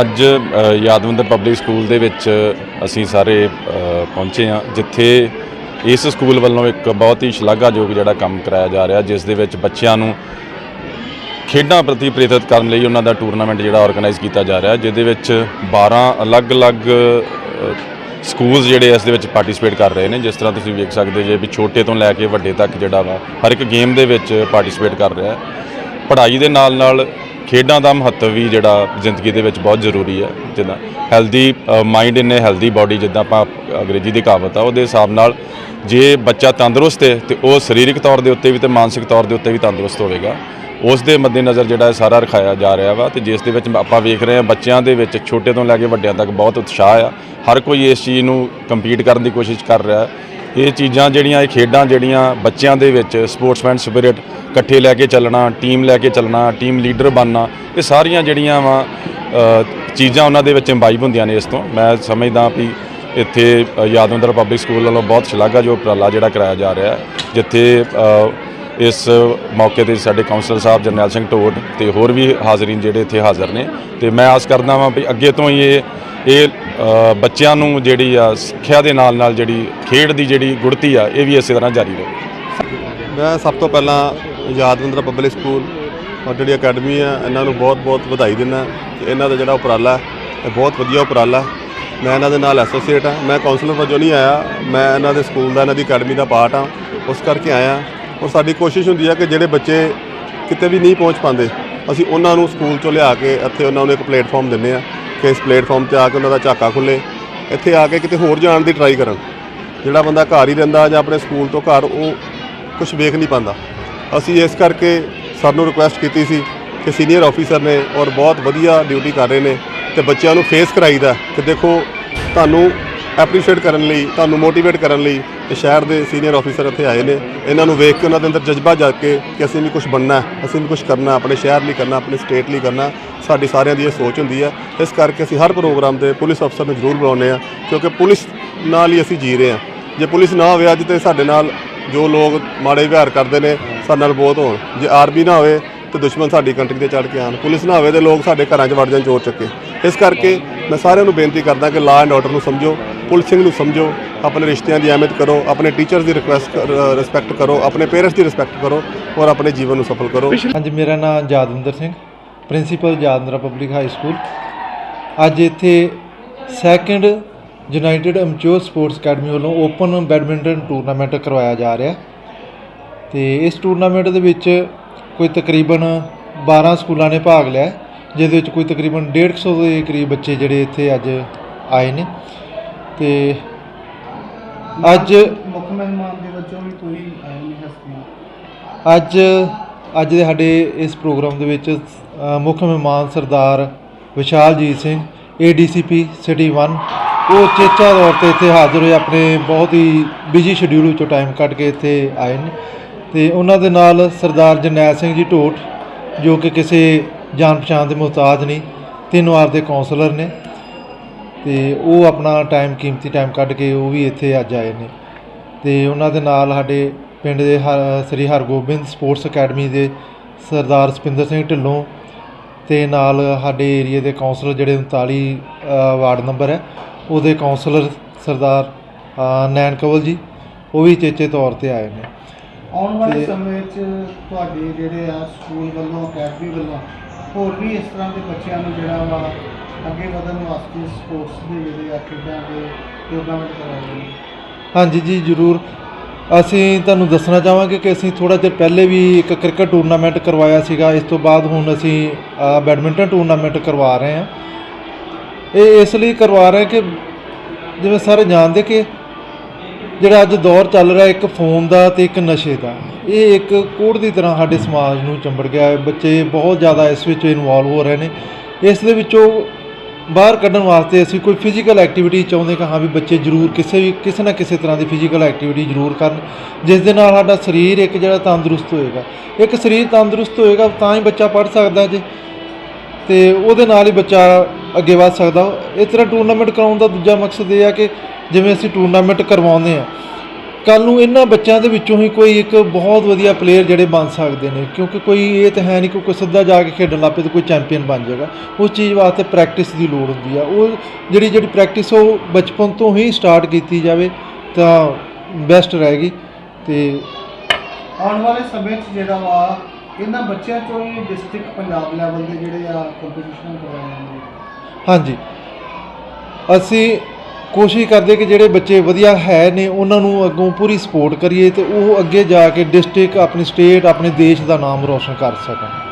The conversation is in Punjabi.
ਅੱਜ ਯਾਦਵੰਦਰ ਪਬਲਿਕ ਸਕੂਲ ਦੇ ਵਿੱਚ ਅਸੀਂ ਸਾਰੇ ਪਹੁੰਚੇ ਹਾਂ, ਜਿੱਥੇ ਇਸ ਸਕੂਲ ਵੱਲੋਂ ਇੱਕ ਬਹੁਤ ਹੀ ਸ਼ਲਾਘਾਯੋਗ ਜਿਹੜਾ ਕੰਮ ਕਰਾਇਆ ਜਾ ਰਿਹਾ, ਜਿਸ ਦੇ ਵਿੱਚ ਬੱਚਿਆਂ ਨੂੰ ਖੇਡਾਂ ਪ੍ਰਤੀ ਪ੍ਰੇਰਿਤ ਕਰਨ ਲਈ ਉਹਨਾਂ ਦਾ ਟੂਰਨਾਮੈਂਟ ਜਿਹੜਾ ਆਰਗੇਨਾਈਜ਼ ਕੀਤਾ ਜਾ ਰਿਹਾ, ਜਿਹਦੇ ਵਿੱਚ 12 ਅਲੱਗ-ਅਲੱਗ ਸਕੂਲਸ ਜਿਹੜੇ ਇਸ ਦੇ ਵਿੱਚ ਪਾਰਟਿਸਿਪੇਟ ਕਰ ਰਹੇ ਨੇ, ਜਿਸ ਤਰ੍ਹਾਂ ਤੁਸੀਂ ਵੇਖ ਸਕਦੇ ਜੇ ਵੀ ਛੋਟੇ ਤੋਂ ਲੈ ਕੇ ਵੱਡੇ ਤੱਕ ਜਿਹੜਾ ਵਾ, ਹਰ ਇੱਕ ਗੇਮ ਦੇ ਵਿੱਚ ਪਾਰਟਿਸਿਪੇਟ ਕਰ ਰਿਹਾ ਹੈ। ਪੜ੍ਹਾਈ ਦੇ ਨਾਲ ਨਾਲ ਖੇਡਾਂ ਦਾ ਮਹੱਤਵ ਵੀ ਜਿਹੜਾ ਜ਼ਿੰਦਗੀ ਦੇ ਵਿੱਚ ਬਹੁਤ ਜ਼ਰੂਰੀ ਹੈ। ਜਿੱਦਾਂ healthy mind in a healthy body ਜਿੱਦਾਂ ਆਪਾਂ ਅੰਗਰੇਜ਼ੀ ਦੀ ਕਹਾਵਤ ਆ, ਉਹਦੇ ਹਿਸਾਬ ਨਾਲ ਜੇ ਬੱਚਾ ਤੰਦਰੁਸਤ ਹੈ ਤੇ ਉਹ ਸਰੀਰਕ ਤੌਰ ਦੇ ਉੱਤੇ ਵੀ ਤੇ ਮਾਨਸਿਕ ਤੌਰ ਦੇ ਉੱਤੇ ਵੀ ਤੰਦਰੁਸਤ ਹੋਵੇਗਾ। ਉਸ ਦੇ ਮੱਦੇਨਜ਼ਰ ਜਿਹੜਾ ਸਾਰਾ ਰਖਾਇਆ ਜਾ ਰਿਹਾ ਵਾ ਤੇ ਜਿਸ ਦੇ ਵਿੱਚ ਆਪਾਂ ਵੇਖ ਰਹੇ ਹਾਂ ਬੱਚਿਆਂ ਦੇ ਵਿੱਚ ਛੋਟੇ ਤੋਂ ਲੈ ਕੇ ਵੱਡਿਆਂ ਤੱਕ ਬਹੁਤ ਉਤਸ਼ਾਹ ਆ। ਹਰ ਕੋਈ ਇਸ ਚੀਜ਼ ਨੂੰ ਕੰਪੀਟ ਕਰਨ ਦੀ ਕੋਸ਼ਿਸ਼ ਕਰ ਰਿਹਾ ਇਹ ਚੀਜ਼ਾਂ ਜਿਹੜੀਆਂ ਇਹ ਖੇਡਾਂ ਜਿਹੜੀਆਂ ਬੱਚਿਆਂ ਦੇ ਵਿੱਚ ਸਪੋਰਟਸਮੈਨ ਸਪਿਰਿਟ ਇਕੱਠੇ ਲੈ ਕੇ ਚੱਲਣਾ ਟੀਮ ਲੈ ਕੇ ਚੱਲਣਾ ਟੀਮ ਲੀਡਰ ਬਣਨਾ ਇਹ ਸਾਰੀਆਂ ਜਿਹੜੀਆਂ ਵਾ ਚੀਜ਼ਾਂ ਉਹਨਾਂ ਦੇ ਵਿੱਚ ਇੰਬਾਈਬ ਹੁੰਦੀਆਂ ਨੇ ਇਸ ਤੋਂ। ਮੈਂ ਸਮਝਦਾ ਵੀ ਇੱਥੇ ਅ, ਯਾਦਵਿੰਦਰ ਪਬਲਿਕ ਸਕੂਲ ਵੱਲੋਂ ਬਹੁਤ ਸ਼ਲਾਘਾਯੋਗ ਉਪਰਾਲਾ ਜਿਹੜਾ ਕਰਾਇਆ ਜਾ ਰਿਹਾ ਜਿੱਥੇ ਇਸ ਮੌਕੇ ਤੇ ਸਾਡੇ ਕਾਉਂਸਲਰ ਸਾਹਿਬ ਜਰਨੈਲ ਸਿੰਘ ਢੋਡ ਤੇ ਹੋਰ ਵੀ ਹਾਜ਼ਰੀਨ ਜਿਹੜੇ ਇੱਥੇ ਹਾਜ਼ਰ ਨੇ। ਤੇ ਮੈਂ ਆਸ ਕਰਦਾ ਵਾਂ ਵੀ ਅੱਗੇ ਤੋਂ ਹੀ ਇਹ ਇਹ ਬੱਚਿਆਂ ਨੂੰ ਜਿਹੜੀ ਆ ਸਿੱਖਿਆ ਦੇ ਨਾਲ ਨਾਲ ਜਿਹੜੀ ਖੇਡ ਦੀ ਜਿਹੜੀ ਗੁੜਤੀ ਆ ਇਹ ਵੀ ਇਸੇ ਤਰ੍ਹਾਂ ਜਾਰੀ ਰਹੇ। ਮੈਂ ਸਭ ਤੋਂ ਪਹਿਲਾਂ ਯਾਦਵਿੰਦਰਾ ਪਬਲਿਕ ਸਕੂਲ ਔਰ ਜਿਹੜੀ ਅਕੈਡਮੀ ਆ ਇਹਨਾਂ ਨੂੰ ਬਹੁਤ-ਬਹੁਤ ਵਧਾਈ ਦਿੰਦਾ ਕਿ ਇਹਨਾਂ ਦਾ ਜਿਹੜਾ ਉਪਰਾਲਾ ਹੈ, ਇਹ ਬਹੁਤ ਵਧੀਆ ਉਪਰਾਲਾ ਮੈਂ ਇਹਨਾਂ ਦੇ ਨਾਲ ਐਸੋਸੀਏਟ ਹਾਂ ਮੈਂ ਕਾਉਂਸਲਰ ਵਜੋਂ ਨਹੀਂ ਆਇਆ ਮੈਂ ਇਹਨਾਂ ਦੇ ਸਕੂਲ ਦਾ ਇਹਨਾਂ ਦੀ ਅਕੈਡਮੀ ਦਾ ਪਾਰਟ ਹਾਂ ਉਸ ਕਰਕੇ ਆਇਆ। ਔਰ ਸਾਡੀ ਕੋਸ਼ਿਸ਼ ਹੁੰਦੀ ਹੈ ਕਿ ਜਿਹੜੇ ਬੱਚੇ ਕਿਤੇ ਵੀ ਨਹੀਂ ਪਹੁੰਚ ਪਾਉਂਦੇ, ਅਸੀਂ ਉਹਨਾਂ ਨੂੰ ਸਕੂਲ ਚੋਂ ਲਿਆ ਕੇ ਇੱਥੇ ਉਹਨਾਂ ਨੂੰ ਇੱਕ ਪਲੇਟਫਾਰਮ ਦਿੰਦੇ ਆ ਕਿ ਇਸ ਪਲੇਟਫਾਰਮ ਤੇ ਆ ਕੇ ਉਹਨਾਂ ਦਾ ਝਾਕਾ ਖੁੱਲੇ, ਇੱਥੇ ਆ ਕੇ ਕਿਤੇ ਹੋਰ ਜਾਣ ਦੀ ਟਰਾਈ ਕਰਨ। ਜਿਹੜਾ ਬੰਦਾ ਘਰ ਹੀ ਰਹਿੰਦਾ ਜਾਂ ਆਪਣੇ ਸਕੂਲ ਤੋਂ ਘਰ, ਉਹ ਕੁਝ ਵੇਖ ਨਹੀਂ ਪਾਉਂਦਾ। ਅਸੀਂ ਇਸ ਕਰਕੇ ਸਾਨੂੰ ਰਿਕੁਐਸਟ ਕੀਤੀ ਸੀ ਕਿ ਸੀਨੀਅਰ ਆਫੀਸਰ ਨੇ ਔਰ ਬਹੁਤ ਵਧੀਆ ਡਿਊਟੀ ਕਰ ਰਹੇ ਨੇ ਤੇ ਬੱਚਿਆਂ ਨੂੰ ਫੇਸ ਕਰਾਈਦਾ ਕਿ ਦੇਖੋ, ਤੁਹਾਨੂੰ ਐਪਰੀਸ਼ੀਏਟ ਕਰਨ ਲਈ, ਤੁਹਾਨੂੰ ਮੋਟੀਵੇਟ ਕਰਨ ਲਈ ਇਹ ਸ਼ਹਿਰ ਦੇ ਸੀਨੀਅਰ ਆਫੀਸਰ ਇੱਥੇ ਆਏ ਨੇ। ਇਹਨਾਂ ਨੂੰ ਵੇਖ ਕੇ ਉਹਨਾਂ ਦੇ ਅੰਦਰ ਜਜ਼ਬਾ ਜਾਗ ਕੇ ਕਿ ਅਸੀਂ ਵੀ ਕੁਝ ਬਣਨਾ ਅਸੀਂ ਵੀ ਕੁਝ ਕਰਨਾ ਆਪਣੇ ਸ਼ਹਿਰ ਲਈ ਕਰਨਾ, ਆਪਣੇ ਸਟੇਟ ਲਈ ਕਰਨਾ ਸਾਡੀ ਸਾਰਿਆਂ ਦੀ ਇਹ ਸੋਚ ਹੁੰਦੀ ਹੈ। ਇਸ ਕਰਕੇ ਅਸੀਂ ਹਰ ਪ੍ਰੋਗਰਾਮ ਤੇ ਪੁਲਿਸ ਅਫਸਰ ਨੂੰ ਜ਼ਰੂਰ ਬੁਲਾਉਂਦੇ ਆ ਕਿਉਂਕਿ ਪੁਲਿਸ ਨਾਲ ਹੀ ਅਸੀਂ ਜੀ ਰਹੇ ਹਾਂ। ਜੇ ਪੁਲਿਸ ਨਾ ਹੋਵੇ ਅੱਜ ਤੇ ਸਾਡੇ ਨਾਲ ਜੋ ਲੋਕ ਮਾੜੇ ਵਿਹਾਰ ਕਰਦੇ ਨੇ, ਸਾਡੇ ਨਾਲ ਬਹੁਤ ਹੋਣ। ਜੇ ਆਰਮੀ ਨਾ ਹੋਵੇ ਤੇ ਦੁਸ਼ਮਣ ਸਾਡੀ ਕੰਟਰੀ ਤੇ ਚੜ ਕੇ ਆਣ ਪੁਲਿਸ ਨਾ ਹੋਵੇ ਤੇ ਲੋਕ ਸਾਡੇ ਘਰਾਂ 'ਚ ਵੜ ਜਾਣ ਚੋਰ ਚੱਕੇ। ਇਸ ਕਰਕੇ ਮੈਂ ਸਾਰਿਆਂ ਨੂੰ ਬੇਨਤੀ ਕਰਦਾ ਕਿ ਲਾਅ ਐਂਡ ਆਰਡਰ ਨੂੰ ਸਮਝੋ। ਪੁਲਿਸਿੰਗ ਨੂੰ ਸਮਝੋ, ਆਪਣੇ ਰਿਸ਼ਤਿਆਂ ਦੀ ਅਹਿਮੀਅਤ ਕਰੋ, ਆਪਣੇ ਟੀਚਰਸ ਦੀ ਰਿਕੁਐਸਟ ਰਿਸਪੈਕਟ ਕਰੋ, ਆਪਣੇ ਪੇਰੈਂਟਸ ਦੀ ਰਿਸਪੈਕਟ ਕਰੋ ਔਰ ਆਪਣੇ ਜੀਵਨ ਨੂੰ ਸਫਲ ਕਰੋ। ਹਾਂਜੀ, ਮੇਰਾ ਨਾਮ Jadwinder Singh principal Jadwinder public high school ਅੱਜ ਇੱਥੇ second united amateur sports academy ਵੱਲੋਂ ਓਪਨ ਬੈਡਮਿੰਟਨ ਟੂਰਨਾਮੈਂਟ ਕਰਵਾਇਆ ਜਾ ਰਿਹਾ। ਤੇ ਇਸ ਟੂਰਨਾਮੈਂਟ ਦੇ ਵਿੱਚ ਕੋਈ ਤਕਰੀਬਨ 12 ਸਕੂਲਾਂ ਨੇ ਭਾਗ ਲਿਆ, ਜਿਹਦੇ ਵਿੱਚ ਕੋਈ ਤਕਰੀਬਨ 150 ਦੇ ਕਰੀਬ ਬੱਚੇ ਜਿਹੜੇ ਇੱਥੇ ਅੱਜ ਆਏ ਨੇ। ਤੇ ਅੱਜ ਮੁੱਖ ਮਹਿਮਾਨ ਦੇ ਵਜੋਂ ਵੀ ਕੋਈ ਆਏ ਨਹੀਂ ਹਸਤੀ ਅੱਜ ਅੱਜ ਦੇ ਸਾਡੇ ਇਸ ਪ੍ਰੋਗਰਾਮ ਦੇ ਵਿੱਚ ਮੁੱਖ ਮਹਿਮਾਨ ਸਰਦਾਰ ਵਿਸ਼ਾਲਜੀਤ ਸਿੰਘ ਏਡੀਸੀਪੀ ਸਿਟੀ 1 ਉਹ ਚੇਚਾ ਤੌਰ ਤੇ ਇੱਥੇ ਹਾਜ਼ਰ ਹੋਏ ਆਪਣੇ ਬਹੁਤ ਹੀ ਬਿਜ਼ੀ ਸ਼ਡਿਊਲ ਵਿੱਚੋਂ ਟਾਈਮ ਕੱਢ ਕੇ ਇੱਥੇ ਆਏ ਨੇ। ਤੇ ਉਹਨਾਂ ਦੇ ਨਾਲ ਸਰਦਾਰ ਜਰਨੈਲ ਸਿੰਘ ਜੀ ਢੋਟ ਜੋ ਕਿ ਕਿਸੇ ਜਾਣ ਪਛਾਣ ਦੇ ਮੁਹਤਾਜ ਨਹੀਂ ਤਿੰਨ ਵਾਰ ਦੇ ਕਾਉਂਸਲਰ ਨੇ। ਤੇ ਉਹ ਆਪਣਾ ਟਾਈਮ ਕੀਮਤੀ ਟਾਈਮ ਕੱਢ ਕੇ ਉਹ ਵੀ ਇੱਥੇ ਅੱਜ ਆਏ ਨੇ। ਤੇ ਉਹਨਾਂ ਦੇ ਨਾਲ ਸਾਡੇ ਪਿੰਡ ਦੇ ਸ੍ਰੀ ਹਰਗੋਬਿੰਦ ਸਪੋਰਟਸ ਅਕੈਡਮੀ ਦੇ ਸਰਦਾਰ ਸਪਿੰਦਰ ਸਿੰਘ ਢਿੱਲੋਂ ਤੇ ਨਾਲ ਸਾਡੇ ਏਰੀਆ ਦੇ ਕਾਉਂਸਲਰ ਜਿਹੜੇ 39 ਅ, ਵਾਰਡ ਨੰਬਰ ਹੈ ਉਹਦੇ ਕਾਉਂਸਲਰ ਸਰਦਾਰ ਨੈਣ ਕੰਵਲ ਜੀ ਉਹ ਵੀ ਚੇਚੇ ਤੌਰ ਤੇ ਆਏ ਨੇ। ਆਉਣ ਵਾਲੇ ਸਮੇਂ ਵਿੱਚ ਤੁਹਾਡੇ ਜਿਹੜੇ ਆ ਸਕੂਲ ਵੱਲੋਂ ਅਕੈਡਮੀ ਵੱਲੋਂ ਹੋਰ ਵੀ ਇਸ ਤਰ੍ਹਾਂ ਦੇ ਬੱਚਿਆਂ ਨੂੰ ਜਿਹੜਾ ਵਾ ਅੱਗੇ ਵਧਣ ਵਾਸਤੇ ਸਪੋਰਟਸ ਦੇ ਜਿਹੜੇ ਆ ਖੇਡਾਂ ਦੇ ਟੂਰਨਾਮੈਂਟ ਕਰਾਏ ਨੇ ਹਾਂਜੀ ਜੀ, ਜ਼ਰੂਰ। ਅਸੀਂ ਤੁਹਾਨੂੰ ਦੱਸਣਾ ਚਾਹਾਂਗੇ ਕਿ ਅਸੀਂ ਥੋੜਾ ਚਿਰ ਪਹਿਲੇ ਵੀ ਇੱਕ ਕ੍ਰਿਕਟ ਟੂਰਨਾਮੈਂਟ ਕਰਵਾਇਆ ਸੀਗਾ। ਇਸ ਤੋਂ ਬਾਅਦ ਹੁਣ ਅਸੀਂ ਬੈਡਮਿੰਟਨ ਟੂਰਨਾਮੈਂਟ ਕਰਵਾ ਰਹੇ ਹਾਂ। ਇਹ ਇਸ ਲਈ ਕਰਵਾ ਰਹੇ ਕਿ ਜਿਵੇਂ ਸਾਰੇ ਜਾਣਦੇ ਕਿ ਜਿਹੜਾ ਅੱਜ ਦੌਰ ਚੱਲ ਰਿਹਾ, ਇੱਕ ਫੋਨ ਦਾ ਤੇ ਇੱਕ ਨਸ਼ੇ ਦਾ, ਇਹ ਇੱਕ ਕੋੜ ਦੀ ਤਰ੍ਹਾਂ ਸਾਡੇ ਸਮਾਜ ਨੂੰ ਚੰਬੜ ਗਿਆ ਹੈ। ਬੱਚੇ ਬਹੁਤ ਜ਼ਿਆਦਾ ਇਸ ਵਿੱਚ ਇਨਵੋਲਵ ਹੋ ਰਹੇ ਨੇ। ਇਸ ਦੇ ਵਿੱਚੋਂ ਬਾਹਰ ਕੱਢਣ ਵਾਸਤੇ ਅਸੀਂ ਕੋਈ ਫਿਜ਼ੀਕਲ ਐਕਟੀਵਿਟੀ ਚਾਹੁੰਦੇ ਕਿ ਹਾਂ ਵੀ ਬੱਚੇ ਜ਼ਰੂਰ ਕਿਸੇ ਵੀ, ਕਿਸੇ ਨਾ ਕਿਸੇ ਤਰ੍ਹਾਂ ਦੀ ਫਿਜ਼ੀਕਲ ਐਕਟੀਵਿਟੀ ਜ਼ਰੂਰ ਕਰਨ, ਜਿਸ ਦੇ ਨਾਲ ਸਾਡਾ ਸਰੀਰ ਇੱਕ ਜਿਹੜਾ ਤੰਦਰੁਸਤ ਹੋਏਗਾ। ਇੱਕ ਸਰੀਰ ਤੰਦਰੁਸਤ ਹੋਏਗਾ ਤਾਂ ਹੀ ਬੱਚਾ ਪੜ੍ਹ ਸਕਦਾ ਜੇ, ਤੇ ਉਹਦੇ ਨਾਲ ਹੀ ਬੱਚਾ ਅੱਗੇ ਵਧ ਸਕਦਾ। ਇਸ ਤਰ੍ਹਾਂ ਟੂਰਨਾਮੈਂਟ ਕਰਾਉਣ ਦਾ ਦੂਜਾ ਮਕਸਦ ਇਹ ਆ ਕਿ ਜਿਵੇਂ ਅਸੀਂ ਟੂਰਨਾਮੈਂਟ ਕਰਵਾਉਂਦੇ ਆ ਕੱਲ ਨੂੰ ਇਹਨਾਂ ਬੱਚਿਆਂ ਦੇ ਵਿੱਚੋਂ ਹੀ ਕੋਈ ਇੱਕ ਬਹੁਤ ਵਧੀਆ ਪਲੇਅਰ ਜਿਹੜੇ ਬਣ ਸਕਦੇ ਨੇ ਕਿਉਂਕਿ ਕੋਈ ਇਹ ਤਾਂ ਹੈ ਨਹੀਂ ਕਿ ਕੋਈ ਸਿੱਧਾ ਜਾ ਕੇ ਖੇਡਣ ਲੱਗ ਪਏ ਤੇ ਕੋਈ ਚੈਂਪੀਅਨ ਬਣ ਜਾਏਗਾ। ਉਸ ਚੀਜ਼ ਵਾਸਤੇ ਪ੍ਰੈਕਟਿਸ ਦੀ ਲੋੜ ਹੁੰਦੀ ਆ। ਉਹ ਜਿਹੜੀ ਜਿਹੜੀ ਪ੍ਰੈਕਟਿਸ ਉਹ ਬਚਪਨ ਤੋਂ ਹੀ ਸਟਾਰਟ ਕੀਤੀ ਜਾਵੇ ਤਾਂ ਬੈਸਟ ਰਹੇਗੀ। ਤੇ ਆਉਣ ਵਾਲੇ ਸਮੇਂ 'ਚ ਜਿਹੜਾ ਵਾ ਇਹਨਾਂ ਬੱਚਿਆਂ ਚੋਂ ਹੀ ਡਿਸਟ੍ਰਿਕਟ ਪੰਜਾਬ ਲੈਵਲ ਦੇ ਜਿਹੜੇ ਆ ਕੰਪੀਟੀਸ਼ਨ ਕਰਵਾਏ ਜਾਂਦੇ ਹਾਂਜੀ। ਅਸੀਂ ਕੋਸ਼ਿਸ਼ ਕਰਦੇ ਕਿ ਜਿਹੜੇ ਬੱਚੇ ਵਧੀਆ ਹੈ ਨੇ, ਉਹਨਾਂ ਨੂੰ ਅੱਗੋਂ ਪੂਰੀ ਸਪੋਰਟ ਕਰੀਏ ਤੇ ਉਹ ਅੱਗੇ ਜਾ ਕੇ ਡਿਸਟ੍ਰਿਕਟ ਆਪਣੀ ਸਟੇਟ ਆਪਣੇ ਦੇਸ਼ ਦਾ ਨਾਮ ਰੋਸ਼ਨ ਕਰ ਸਕਣ।